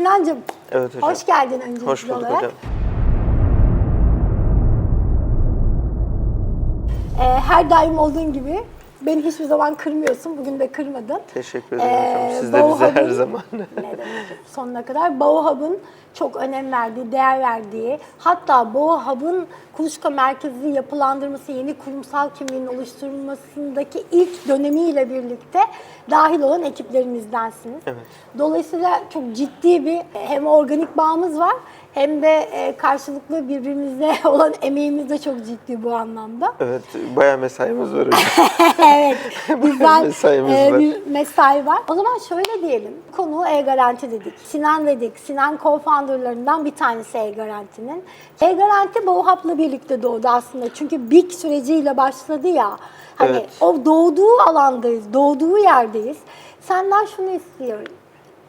Sinancığım, Evet hocam. hoş geldin öncelikli Hoş bulduk olarak. hocam. Ee, her daim olduğun gibi beni hiçbir zaman kırmıyorsun. Bugün de kırmadın. Teşekkür ederim Ee, hocam. Siz de bize her zaman. ne sonuna kadar Bauhaus'un çok önem verdiği, değer verdiği, hatta Bauhaus'un kuluçka merkezi yapılandırması, yeni kurumsal kimliğin oluşturulmasındaki ilk dönemiyle birlikte dahil olan ekiplerimizdensiniz. Evet. Dolayısıyla çok ciddi bir hem organik bağımız var hem de e, karşılıklı birbirimize olan emeğimiz de çok ciddi bu anlamda. Evet, bayağı mesaimiz var evet, güzel mesaimiz e, var. bir mesai var. O zaman şöyle diyelim, konu e-garanti dedik. Sinan dedik, Sinan co-founderlarından bir tanesi e-garantinin. E-garanti Boğhap'la birlikte doğdu aslında. Çünkü BİK süreciyle başladı ya. Hani Evet. o doğduğu alandayız, doğduğu yerdeyiz. Senden şunu istiyorum.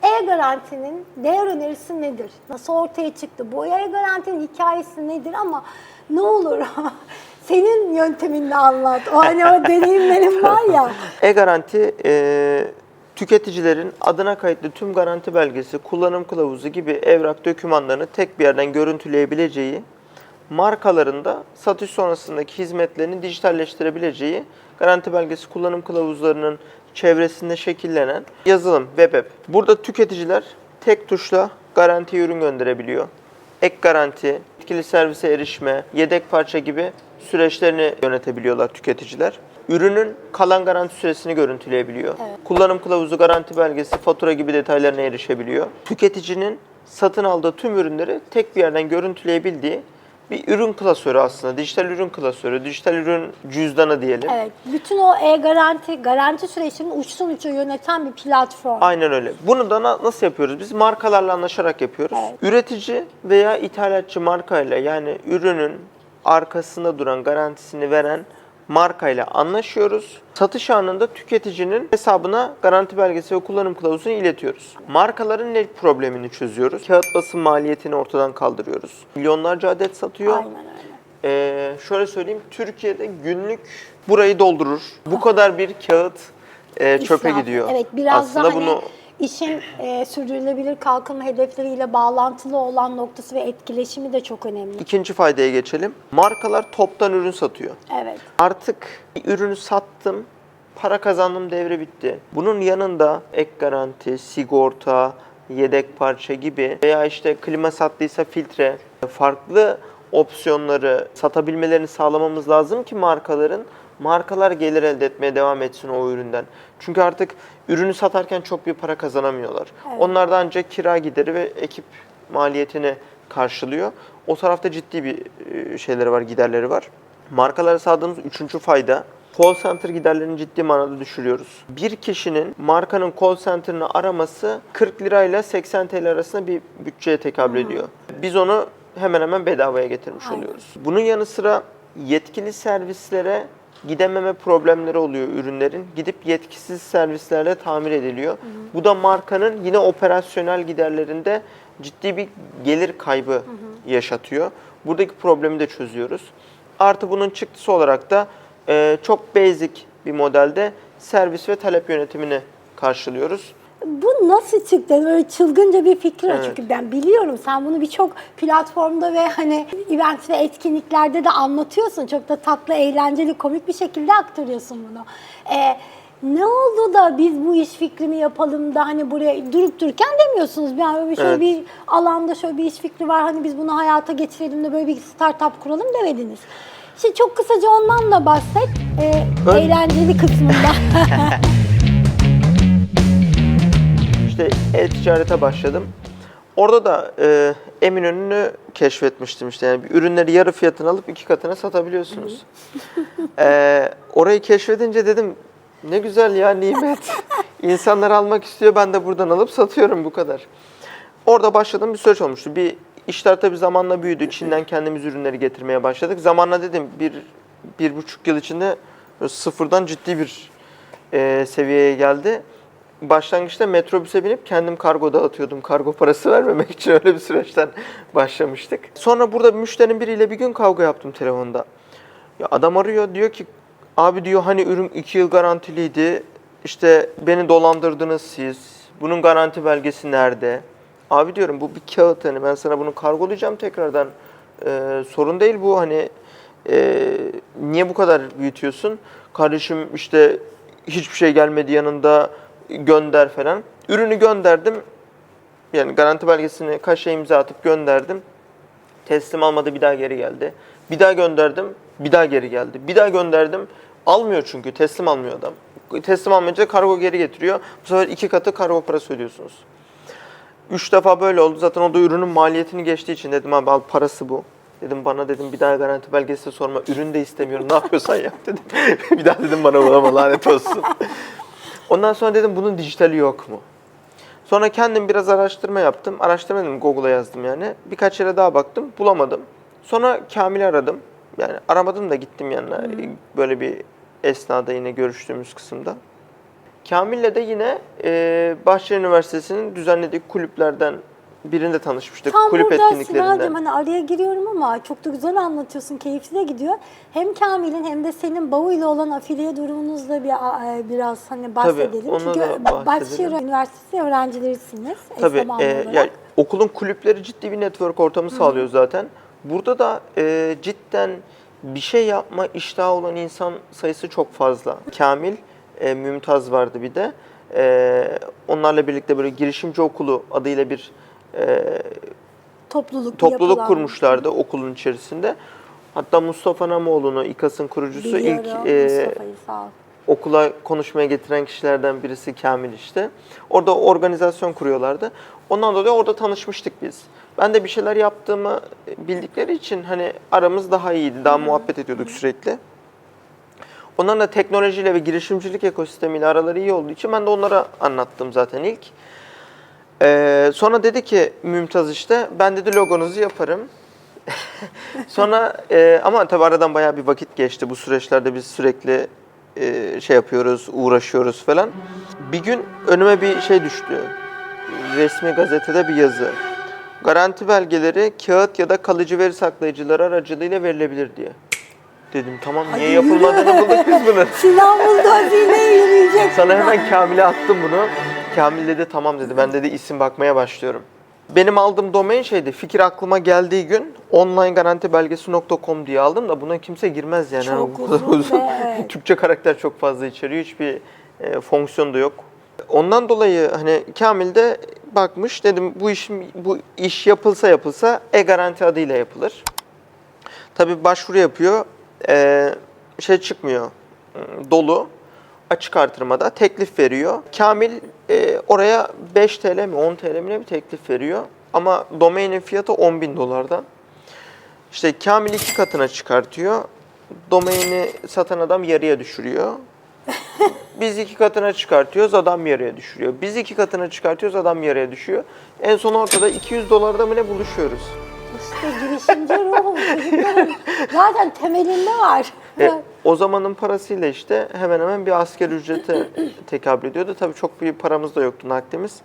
E-garantinin değer önerisi nedir? Nasıl ortaya çıktı? Bu e-garantinin hikayesi nedir ama ne olur senin yönteminle anlat. O hani o deneyimlerin var ya. E-garanti e, tüketicilerin adına kayıtlı tüm garanti belgesi, kullanım kılavuzu gibi evrak dokümanlarını tek bir yerden görüntüleyebileceği, markalarında satış sonrasındaki hizmetlerini dijitalleştirebileceği, garanti belgesi, kullanım kılavuzlarının çevresinde şekillenen yazılım, web app. Burada tüketiciler tek tuşla garanti ürün gönderebiliyor. Ek garanti, etkili servise erişme, yedek parça gibi süreçlerini yönetebiliyorlar tüketiciler. Ürünün kalan garanti süresini görüntüleyebiliyor. Kullanım kılavuzu, garanti belgesi, fatura gibi detaylarına erişebiliyor. Tüketicinin satın aldığı tüm ürünleri tek bir yerden görüntüleyebildiği bir ürün klasörü aslında. Dijital ürün klasörü, dijital ürün cüzdanı diyelim. Evet, bütün o e-garanti, garanti süreçlerini uçtan uca yöneten bir platform. Aynen öyle. Bunu da na- nasıl yapıyoruz? Biz markalarla anlaşarak yapıyoruz. Evet. Üretici veya ithalatçı markayla yani ürünün arkasında duran garantisini veren markayla anlaşıyoruz. Satış anında tüketicinin hesabına garanti belgesi ve kullanım kılavuzunu iletiyoruz. Markaların ne problemini çözüyoruz? Kağıt basım maliyetini ortadan kaldırıyoruz. Milyonlarca adet satıyor. Aynen öyle. Ee, şöyle söyleyeyim, Türkiye'de günlük burayı doldurur. Bu kadar bir kağıt e, çöpe İsraf. gidiyor. Evet, biraz Aslında da hani bunu işin e, sürdürülebilir kalkınma hedefleriyle bağlantılı olan noktası ve etkileşimi de çok önemli. ikinci faydaya geçelim. Markalar toptan ürün satıyor. Evet. Artık bir ürünü sattım, para kazandım devre bitti. Bunun yanında ek garanti, sigorta, yedek parça gibi veya işte klima sattıysa filtre, farklı opsiyonları satabilmelerini sağlamamız lazım ki markaların markalar gelir elde etmeye devam etsin o üründen. Çünkü artık ürünü satarken çok bir para kazanamıyorlar. Onlar da ancak kira gideri ve ekip maliyetini karşılıyor. O tarafta ciddi bir e, şeyleri var, giderleri var. Markalara sağladığımız üçüncü fayda call center giderlerini ciddi manada düşürüyoruz. Bir kişinin markanın call center'ını araması 40 lirayla 80 TL arasında bir bütçeye tekabül ediyor. Biz onu hemen hemen bedavaya getirmiş Aynen. oluyoruz. Bunun yanı sıra yetkili servislere gidememe problemleri oluyor ürünlerin. Gidip yetkisiz servislerle tamir ediliyor. Bu da markanın yine operasyonel giderlerinde ciddi bir gelir kaybı yaşatıyor. Buradaki problemi de çözüyoruz. Artı bunun çıktısı olarak da e, çok basic bir modelde servis ve talep yönetimini karşılıyoruz. Bu nasıl çıktı? Böyle çılgınca bir fikir Evet. çünkü ben biliyorum sen bunu birçok platformda ve hani event ve etkinliklerde de anlatıyorsun. Çok da tatlı, eğlenceli, komik bir şekilde aktarıyorsun bunu. Ee, ne oldu da biz bu iş fikrimi yapalım da hani buraya durup dururken demiyorsunuz. Yani şöyle Evet. bir alanda şöyle bir iş fikri var hani biz bunu hayata geçirelim de böyle bir startup kuralım demediniz. İşte çok kısaca ondan da bahset. Ee, eğlenceli kısmında. İşte e-ticarete başladım. Orada da e, Eminönü'nü keşfetmiştim işte. Yani bir ürünleri yarı fiyatına alıp iki katına satabiliyorsunuz. e, orayı keşfedince dedim ne güzel ya nimet. İnsanlar almak istiyor ben de buradan alıp satıyorum bu kadar. Orada başladığım bir süreç olmuştu. Bir işler tabii zamanla büyüdü. Çin'den kendimiz ürünleri getirmeye başladık. Zamanla dedim bir, bir buçuk yıl içinde sıfırdan ciddi bir e, seviyeye geldi. Başlangıçta metrobüse binip kendim kargo dağıtıyordum. Kargo parası vermemek için öyle bir süreçten başlamıştık. Sonra burada bir müşterinin biriyle bir gün kavga yaptım telefonda. Ya adam arıyor diyor ki abi diyor hani ürün 2 yıl garantiliydi. İşte beni dolandırdınız siz. Bunun garanti belgesi nerede? Abi diyorum bu bir kağıt hani ben sana bunu kargolayacağım tekrardan. Ee, sorun değil bu hani e, niye bu kadar büyütüyorsun? Kardeşim işte hiçbir şey gelmedi yanında gönder falan. Ürünü gönderdim. Yani garanti belgesini kaşe imza atıp gönderdim. Teslim almadı bir daha geri geldi. Bir daha gönderdim bir daha geri geldi. Bir daha gönderdim almıyor çünkü teslim almıyor adam. Teslim almayınca kargo geri getiriyor. Bu sefer iki katı kargo parası ödüyorsunuz. Üç defa böyle oldu. Zaten o da ürünün maliyetini geçtiği için dedim abi al parası bu. Dedim bana dedim bir daha garanti belgesi sorma. Ürün de istemiyorum. Ne yapıyorsan yap dedim. bir daha dedim bana bulama lanet olsun. Ondan sonra dedim bunun dijitali yok mu? Sonra kendim biraz araştırma yaptım. Araştırma dedim Google'a yazdım yani. Birkaç yere daha baktım. Bulamadım. Sonra Kamil'i aradım. Yani aramadım da gittim yanına. Böyle bir esnada yine görüştüğümüz kısımda. Kamil'le de yine e, Bahçeli Üniversitesi'nin düzenlediği kulüplerden birinde tanışmıştık. Tam Kulüp burada etkinliklerinden. Sinancığım hani araya giriyorum ama çok da güzel anlatıyorsun. Keyifli de gidiyor. Hem Kamil'in hem de senin Bavu ile olan afiliye durumunuzla bir a- biraz hani bahsedelim. ona Çünkü. Bahçeşehir Üniversitesi öğrencilerisiniz. eş Tabii e, yani okulun kulüpleri ciddi bir network ortamı sağlıyor zaten. Burada da e, cidden bir şey yapma iştahı olan insan sayısı çok fazla. Kamil, e, Mümtaz vardı bir de. E, onlarla birlikte böyle girişimci okulu adıyla bir e, topluluk, topluluk yapılan- kurmuşlardı okulun içerisinde. Hatta Mustafa Namoğlu'nu, İKAS'ın kurucusu ilk Biliyorum e, sağ ol. okula konuşmaya getiren kişilerden birisi Kamil işte. Orada organizasyon kuruyorlardı. Ondan dolayı orada tanışmıştık biz. Ben de bir şeyler yaptığımı bildikleri için hani aramız daha iyiydi. Daha muhabbet ediyorduk sürekli. Onların da teknolojiyle ve girişimcilik ekosistemiyle araları iyi olduğu için ben de onlara anlattım zaten ilk. Ee, sonra dedi ki Mümtaz işte ben dedi logonuzu yaparım. sonra e, ama tabii aradan bayağı bir vakit geçti. Bu süreçlerde biz sürekli e, şey yapıyoruz, uğraşıyoruz falan. Bir gün önüme bir şey düştü. Resmi gazetede bir yazı. Garanti belgeleri kağıt ya da kalıcı veri saklayıcıları aracılığıyla verilebilir diye. Dedim tamam niye yapılmadığını bulduk biz bunun. Sinan buldu hazineye yürüyecek. Sana hemen Kamil'e attım bunu. Kamil dedi tamam dedi. Ben dedi isim bakmaya başlıyorum. Benim aldığım domain şeydi. Fikir aklıma geldiği gün onlinegarantibelgesi.com diye aldım da buna kimse girmez yani. Çok Bu kadar uzun evet. Türkçe karakter çok fazla içeriyor. Hiçbir e, fonksiyon da yok. Ondan dolayı hani Kamil de bakmış dedim bu iş bu iş yapılsa yapılsa e-garanti adıyla yapılır. Tabii başvuru yapıyor. Ee, şey çıkmıyor. Hmm, Dolu. Açık artırmada teklif veriyor. Kamil e, oraya 5 TL mi 10 TL mi ne bir teklif veriyor. Ama domainin fiyatı 10 bin dolardan. İşte Kamil iki katına çıkartıyor. Domaini satan adam yarıya düşürüyor. Biz iki katına çıkartıyoruz, adam yarıya düşürüyor. Biz iki katına çıkartıyoruz, adam yarıya düşüyor. En son ortada 200 dolarda mı ne buluşuyoruz? İşte girişimci ruhu çocukların zaten temelinde var. E, o zamanın parasıyla işte hemen hemen bir asker ücrete tekabül ediyordu. Tabii çok bir paramız da yoktu nakdimiz.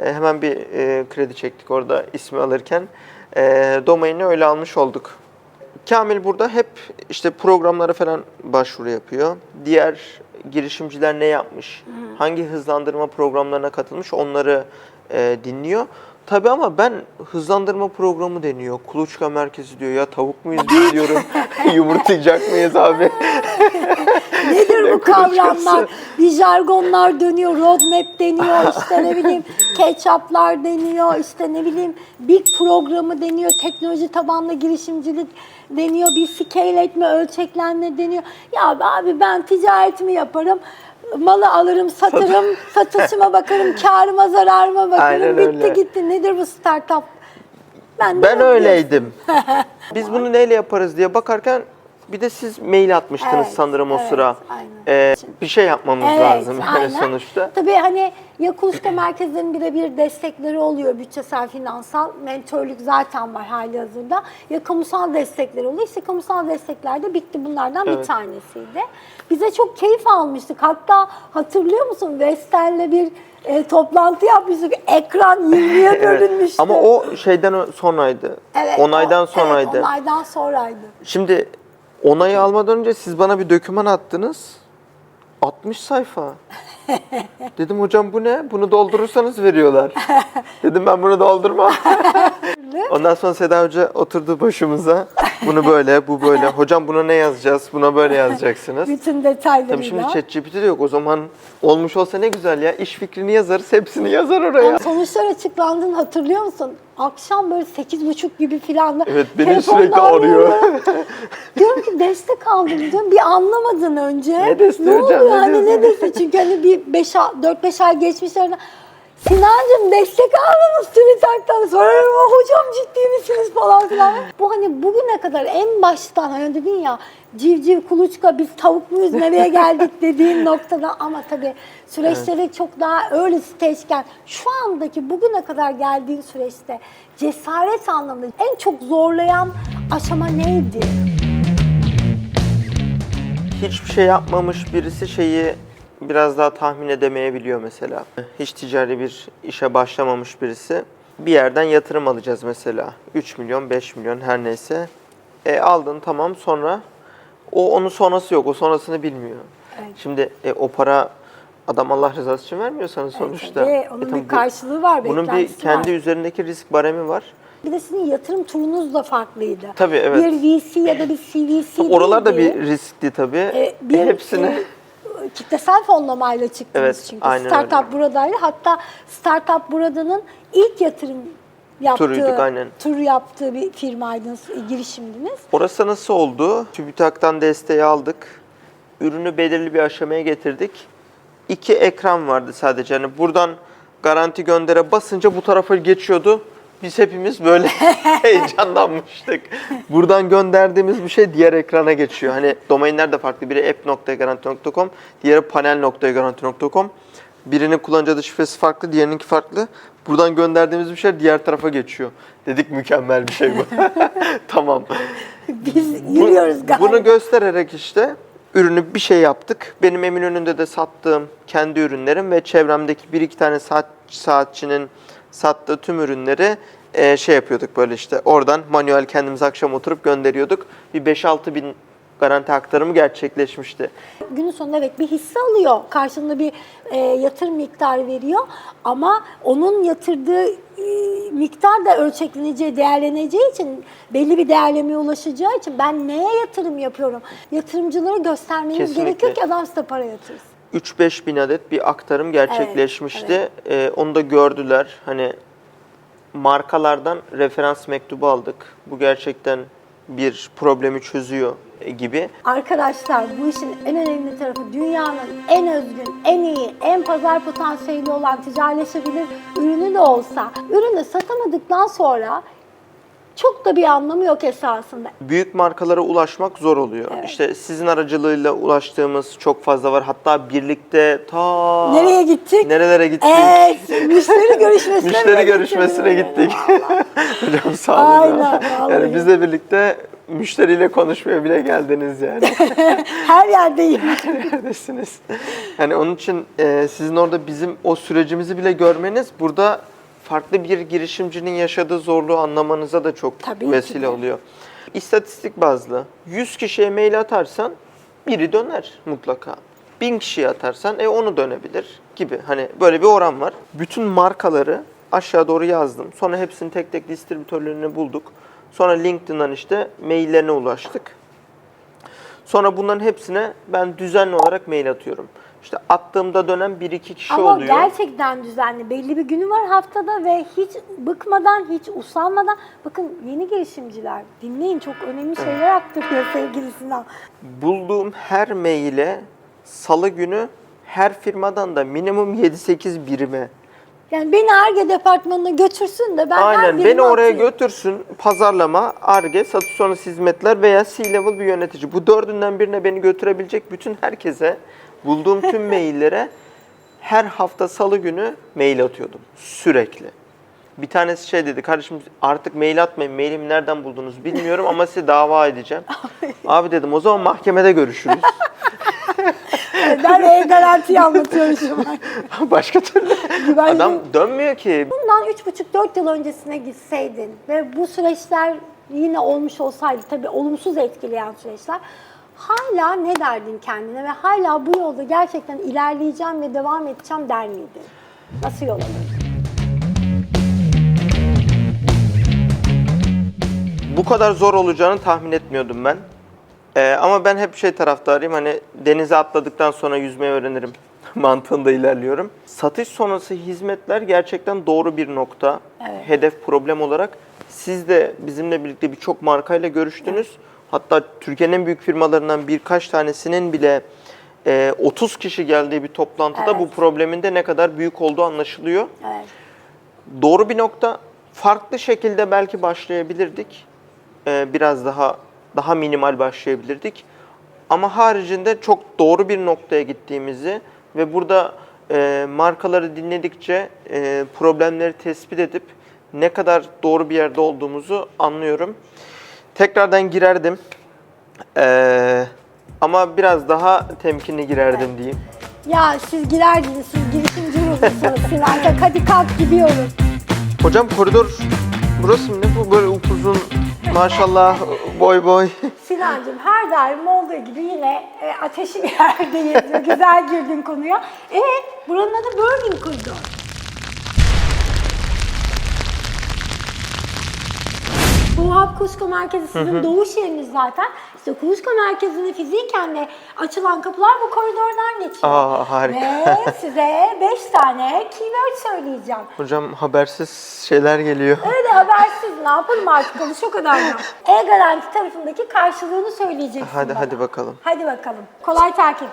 E, hemen bir e, kredi çektik orada ismi alırken. E, domaini öyle almış olduk. Kamil burada hep işte programlara falan başvuru yapıyor. Diğer girişimciler ne yapmış, hangi hızlandırma programlarına katılmış onları e, dinliyor. Tabii ama ben hızlandırma programı deniyor, kuluçka merkezi diyor. Ya tavuk muyuz biz diyorum, yumurtlayacak mıyız abi? Nedir bu kavramlar? Bir jargonlar dönüyor, roadmap deniyor, işte ne bileyim ketçaplar deniyor, işte ne bileyim big programı deniyor, teknoloji tabanlı girişimcilik deniyor, bir scale etme, ölçeklenme deniyor. Ya abi ben ticaretimi yaparım, malı alırım, satarım, satışıma bakarım, karıma zararıma bakarım, Aynen bitti öyle. gitti. Nedir bu startup? Ben, de Ben öyleydim. Biz bunu neyle yaparız diye bakarken bir de siz mail atmıştınız Evet, sanırım o evet, sıra. aynen. Ee, bir şey yapmamız lazım yani aynen. sonuçta. Tabii hani ya kuluçka merkezlerinin birebir destekleri oluyor bütçesel, finansal, mentörlük zaten var hali hazırda. Ya kamusal destekleri oluyor. İşte kamusal destekler de bitti bunlardan bir Evet. tanesiydi. Bize çok keyif almıştık. Hatta hatırlıyor musun Vestel'le bir e, toplantı yapmıştık. Ekran 20'ye Evet. bölünmüştü. Ama o şeyden sonraydı. Evet, onaydan o- sonraydı. Evet, onaydan sonraydı. Şimdi onayı almadan önce siz bana bir döküman attınız. 60 sayfa. Dedim hocam bu ne? Bunu doldurursanız veriyorlar. Dedim ben bunu doldurmam. Ondan sonra Seda Hoca oturdu başımıza. Bunu böyle, bu böyle. Hocam buna ne yazacağız? Buna böyle yazacaksınız. Bütün detaylarıyla. Tabii şimdi ChatGPT de yok. O zaman olmuş olsa ne güzel ya. İş fikrini yazarız, hepsini yazar oraya. Sonuçlar açıklandığını hatırlıyor musun? Akşam böyle sekiz buçuk gibi filan. da Evet, beni telefonla sürekli arıyor. diyorum ki destek aldım diyorum. Bir anlamadın önce. Ne desteği hocam, oluyor ne hani ne desteği? Çünkü hani bir 4-5 ay geçmiş aradan. Sinancığım destek aldınız TÜBİTAK'tan. Sorarım hocam ciddi misiniz falan filan. Bu hani bugüne kadar en baştan hani dedin ya civciv kuluçka biz tavuk muyuz nereye geldik dediğin noktada ama tabii süreçleri çok daha early stage'ken şu andaki bugüne kadar geldiğin süreçte cesaret anlamında en çok zorlayan aşama neydi? Hiçbir şey yapmamış birisi şeyi biraz daha tahmin edemeyebiliyor mesela. Hiç ticari bir işe başlamamış birisi. Bir yerden yatırım alacağız mesela. 3 milyon, 5 milyon her neyse. E aldın tamam sonra o onun sonrası yok. O sonrasını bilmiyor. Evet. Şimdi e, o para adam Allah rızası için vermiyor sana sonuçta. Ve onun E, tabii bir karşılığı var, Bunun bir kendi var. üzerindeki risk baremi var. Bir de sizin yatırım turunuz da farklıydı. Tabii, evet. Bir VC ya da bir CVC Oralar da bir riskli tabii. E, bir Hepsini e, kitlesel fonlamayla çıktınız Evet, çünkü. aynen Startup öyle. buradaydı. Hatta Startup burada'nın ilk yatırım yaptığı, Turuyduk, aynen. tur yaptığı bir firmaydınız, e, girişimdiniz. Orası nasıl oldu? TÜBİTAK'tan desteği aldık. Ürünü belirli bir aşamaya getirdik. İki ekran vardı sadece. Yani buradan garanti göndere basınca bu tarafa geçiyordu. Biz hepimiz böyle heyecanlanmıştık. Buradan gönderdiğimiz bir şey diğer ekrana geçiyor. Hani domainler de farklı. Biri app.garanti.com, diğeri panel.garanti.com. Birinin kullanıcı adı şifresi farklı, diğerininki farklı. Buradan gönderdiğimiz bir şey diğer tarafa geçiyor. Dedik mükemmel bir şey bu. tamam. Biz yürüyoruz galiba. Bunu göstererek işte ürünü bir şey yaptık. Benim Eminönü'nde de sattığım kendi ürünlerim ve çevremdeki bir iki tane saat, saatçinin sattığı tüm ürünleri e, şey yapıyorduk böyle işte oradan manuel kendimiz akşam oturup gönderiyorduk. Bir 5-6 bin garanti aktarımı gerçekleşmişti. Günün sonunda evet bir hisse alıyor. Karşılığında bir e, yatırım miktarı veriyor. Ama onun yatırdığı e, miktar da ölçekleneceği, değerleneceği için belli bir değerlemeye ulaşacağı için ben neye yatırım yapıyorum? Yatırımcılara göstermeniz Kesinlikle. gerekiyor ki adam size para yatırsın. 3-5 bin adet bir aktarım gerçekleşmişti. Ee, onu da gördüler. Hani markalardan referans mektubu aldık. Bu gerçekten bir problemi çözüyor e, gibi. Arkadaşlar bu işin en önemli tarafı dünyanın en özgün, en iyi, en pazar potansiyeli olan ticaretleşebilir ürünü de olsa ürünü satamadıktan sonra çok da bir anlamı yok esasında. Büyük markalara ulaşmak zor oluyor. İşte sizin aracılığıyla ulaştığımız çok fazla var. Hatta birlikte ta Nereye gittik? Nerelere gittik? Evet, müşteri görüşmesine Müşteri görüşmesine gittik. Hocam sağ olun. Aynen, ya. Yani bizle birlikte müşteriyle konuşmaya bile geldiniz yani. Her yerdeyim. Neredesiniz? Yani onun için e, sizin orada bizim o sürecimizi bile görmeniz burada farklı bir girişimcinin yaşadığı zorluğu anlamanıza da çok Tabii vesile oluyor. İstatistik bazlı 100 kişiye mail atarsan biri döner mutlaka. 1000 kişiye atarsan e onu dönebilir gibi. Hani böyle bir oran var. Bütün markaları aşağı doğru yazdım. Sonra hepsini tek tek distribütörlerini bulduk. Sonra LinkedIn'dan işte maillerine ulaştık. Sonra bunların hepsine ben düzenli olarak mail atıyorum. İşte attığımda dönen 1-2 kişi Ama oluyor. gerçekten düzenli. Belli bir günü var haftada ve hiç bıkmadan, hiç usanmadan. Bakın yeni girişimciler dinleyin çok önemli şeyler aktarıyor sevgili Sinan. Bulduğum her maile salı günü her firmadan da minimum 7-8 birime. Yani beni ARGE departmanına götürsün de ben Aynen beni oraya atayım. götürsün pazarlama, ARGE, satış sonrası hizmetler veya C-level bir yönetici. Bu dördünden birine beni götürebilecek bütün herkese bulduğum tüm maillere her hafta salı günü mail atıyordum sürekli. Bir tanesi şey dedi, kardeşim artık mail atmayın, mailimi nereden buldunuz bilmiyorum ama size dava edeceğim. Abi dedim o zaman mahkemede görüşürüz. Ben e-garantiyi anlatıyorum şu an. Başka türlü Güvenli- adam dönmüyor ki. Bundan 3,5-4 yıl öncesine gitseydin ve bu süreçler yine olmuş olsaydı tabii olumsuz etkileyen süreçler hala ne derdin kendine ve hala bu yolda gerçekten ilerleyeceğim ve devam edeceğim der miydin? Nasıl yol alırdın? Bu kadar zor olacağını tahmin etmiyordum ben. Ee, ama ben hep şey taraftarıyım hani denize atladıktan sonra yüzmeyi öğrenirim mantığında ilerliyorum. Satış sonrası hizmetler gerçekten doğru bir nokta. Evet. Hedef problem olarak. Siz de bizimle birlikte birçok markayla görüştünüz. Hatta Türkiye'nin en büyük firmalarından birkaç tanesinin bile e, 30 kişi geldiği bir toplantıda Evet. bu problemin de ne kadar büyük olduğu anlaşılıyor. Evet. Doğru bir nokta. Farklı şekilde belki başlayabilirdik. Ee, biraz daha daha minimal başlayabilirdik. Ama haricinde çok doğru bir noktaya gittiğimizi ve burada e, markaları dinledikçe e, problemleri tespit edip ne kadar doğru bir yerde olduğumuzu anlıyorum. Tekrardan girerdim. Ee, ama biraz daha temkinli girerdim diyeyim. Ya siz girerdiniz, siz girişimci ruhlusunuz. Hadi kalk gidiyoruz. Hocam koridor burası mı ne bu böyle upuzun maşallah boy boy. Sinancığım her daim olduğu gibi yine e, ateşi bir yerdeyiz. Güzel girdin konuya. Evet, buranın adı Burning Corridor. Bu Hub Kuşko Merkezi sizin doğuş yeriniz zaten. İşte Kuşko Merkezi'ne fiziken de açılan kapılar bu koridordan geçiyor. Aa, harika. Ve size 5 tane keyword söyleyeceğim. Hocam habersiz şeyler geliyor. Öyle habersiz ne yapalım artık konuş o kadar da. E-Garanti tarafındaki karşılığını söyleyeceksin Hadi bana. hadi bakalım. Hadi bakalım. Kolay takip.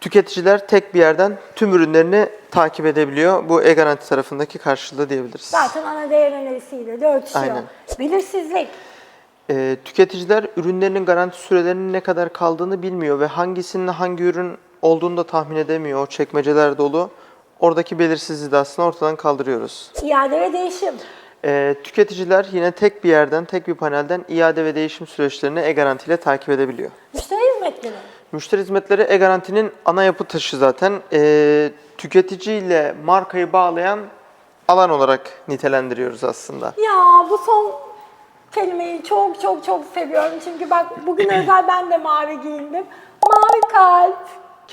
Tüketiciler tek bir yerden tüm ürünlerini takip edebiliyor. Bu e-garanti tarafındaki karşılığı diyebiliriz. Zaten ana değer önerisiyle de örtüşüyor. Aynen. Belirsizlik. Ee, tüketiciler ürünlerinin garanti sürelerinin ne kadar kaldığını bilmiyor ve hangisinin hangi ürün olduğunu da tahmin edemiyor. O çekmeceler dolu. Oradaki belirsizliği de aslında ortadan kaldırıyoruz. İade ve değişim. Ee, tüketiciler yine tek bir yerden, tek bir panelden iade ve değişim süreçlerini e-garanti ile takip edebiliyor. Müşteri hizmetleri. Müşteri hizmetleri e-garantinin ana yapı taşı zaten. Ee, tüketiciyle markayı bağlayan alan olarak nitelendiriyoruz aslında. Ya bu son kelimeyi çok çok çok seviyorum. Çünkü bak bugün özel ben de mavi giyindim. Mavi kalp.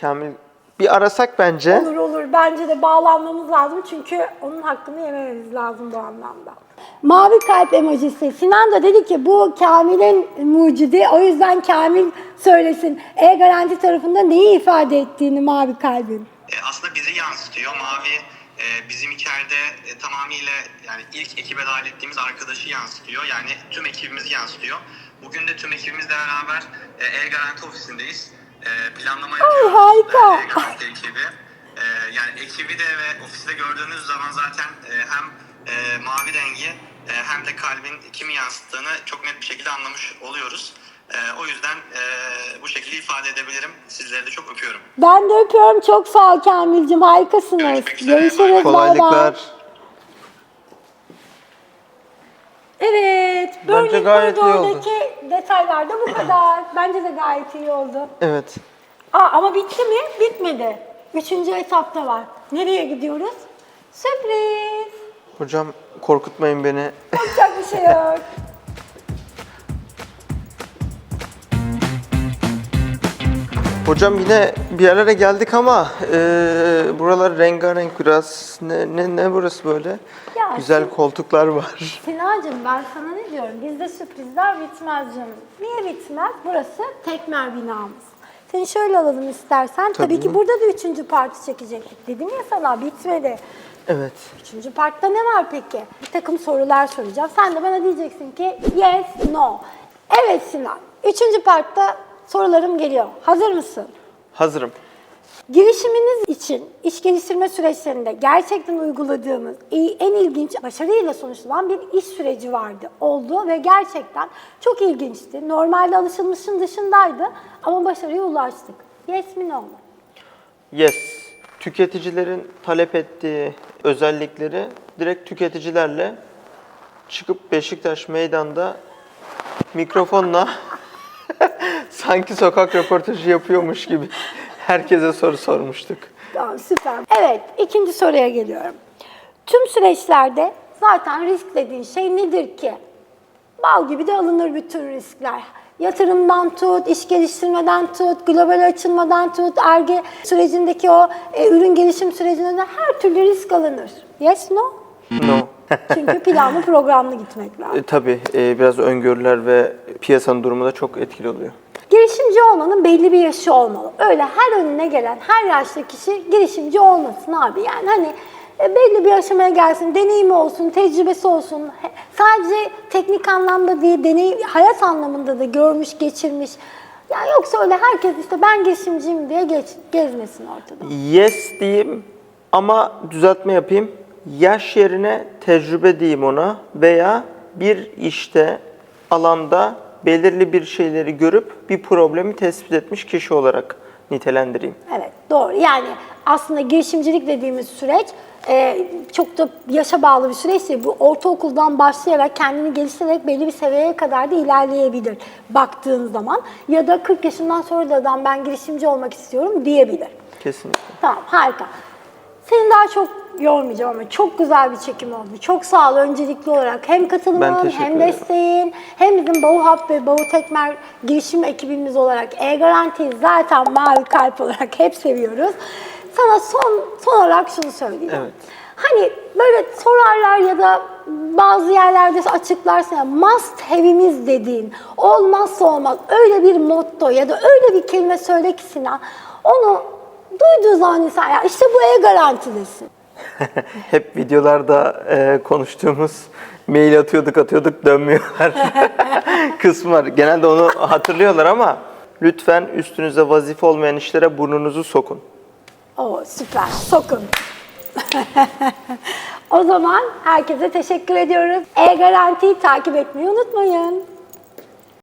Kamil bir arasak bence. Olur olur. Bence de bağlanmamız lazım. Çünkü onun hakkını yemememiz lazım bu anlamda. Mavi kalp emojisi. Sinan da dedi ki bu Kamil'in mucidi. O yüzden Kamil söylesin. E-Garanti tarafında neyi ifade ettiğini mavi kalbin. E, aslında bizi yansıtıyor. Mavi e, bizim içeride e, tamamıyla yani ilk ekibe dahil ettiğimiz arkadaşı yansıtıyor. Yani tüm ekibimizi yansıtıyor. Bugün de tüm ekibimizle beraber e, E-Garanti ofisindeyiz. E, planlama yapıyoruz. harika. E, ekibi. E, yani ekibi de ve ofisi de gördüğünüz zaman zaten e, hem e, mavi rengi e, hem de kalbin kimi yansıttığını çok net bir şekilde anlamış oluyoruz. E, o yüzden e, bu şekilde ifade edebilirim. Sizleri de çok öpüyorum. Ben de öpüyorum. Çok sağ ol Kamil'cim. Harikasınız. Görüşmek üzere. Görüşürüz. Bay bay. Kolaylıklar. Evet. Bence Burning gayet iyi oldu. Detaylar da bu kadar. Bence de gayet iyi oldu. Evet. Aa, ama bitti mi? Bitmedi. Üçüncü etapta var. Nereye gidiyoruz? Sürpriz. Hocam korkutmayın beni. Yapacak bir şey yok. Hocam yine bir yerlere geldik ama e, buralar rengarenk biraz. Ne, ne, ne burası böyle? Ya Güzel şimdi- koltuklar var. Sinacığım ben sana ne diyorum? Bizde sürprizler bitmez canım. Niye bitmez? Burası tekmer binamız. Seni şöyle alalım istersen. Tabii, Tabii. ki burada da üçüncü parti çekecektik. Dedim ya sana bitmedi. Evet. Üçüncü partta ne var peki? Bir takım sorular soracağım. Sen de bana diyeceksin ki yes, no. Evet Sinan. Üçüncü partta sorularım geliyor. Hazır mısın? Hazırım. Girişiminiz için iş geliştirme süreçlerinde gerçekten uyguladığımız en ilginç başarıyla sonuçlanan bir iş süreci vardı, oldu ve gerçekten çok ilginçti. Normalde alışılmışın dışındaydı ama başarıya ulaştık. Yes mi no mu? Yes. Tüketicilerin talep ettiği özellikleri direkt tüketicilerle çıkıp Beşiktaş meydanda mikrofonla sanki sokak röportajı yapıyormuş gibi herkese soru sormuştuk. Tamam süper. Evet ikinci soruya geliyorum. Tüm süreçlerde zaten risk dediğin şey nedir ki? Bal gibi de alınır bütün riskler. Yatırımdan tut, iş geliştirmeden tut, global açılmadan tut, ARGE sürecindeki o e, ürün gelişim sürecinde her türlü risk alınır. Yes, no? No. Çünkü planlı programlı gitmek lazım. E, tabii e, biraz öngörüler ve piyasanın durumu da çok etkili oluyor. Girişimci olmanın belli bir yaşı olmalı. Öyle her önüne gelen, her yaşta kişi girişimci olmasın abi. Yani hani e, belli bir aşamaya gelsin, deneyimi olsun, tecrübesi olsun. Sadece teknik anlamda değil, deney, hayat anlamında da görmüş, geçirmiş. Yani yoksa öyle herkes işte ben girişimciyim diye geç, gezmesin ortada. Yes diyeyim ama düzeltme yapayım. Yaş yerine tecrübe diyeyim ona veya bir işte, alanda belirli bir şeyleri görüp bir problemi tespit etmiş kişi olarak nitelendireyim. Evet doğru. Yani aslında girişimcilik dediğimiz süreç e, çok da yaşa bağlı bir süreç değil. Bu ortaokuldan başlayarak kendini geliştirerek belli bir seviyeye kadar da ilerleyebilir baktığın zaman. Ya da 40 yaşından sonra da adam ben girişimci olmak istiyorum diyebilir. Kesinlikle. Tamam harika. Seni daha çok yormayacağım ama çok güzel bir çekim oldu. Çok sağ ol öncelikli olarak. Hem katılımın hem desteğin hem bizim Bahuhap ve Bahu Tekmer girişim ekibimiz olarak E-Garanti'yi zaten mavi kalp olarak hep seviyoruz. Sana son son olarak şunu söyleyeyim. Evet. Hani böyle sorarlar ya da bazı yerlerde açıklarsın ya must have'imiz dediğin olmazsa olmaz öyle bir motto ya da öyle bir kelime söyle ki Sinan onu duyduğu zaman insan ya işte bu e-garanti desin. Hep videolarda e, konuştuğumuz mail atıyorduk atıyorduk dönmüyorlar kısmı var. Genelde onu hatırlıyorlar ama lütfen üstünüze vazife olmayan işlere burnunuzu sokun. Oo süper sokun. o zaman herkese teşekkür ediyoruz. E-Garanti'yi takip etmeyi unutmayın.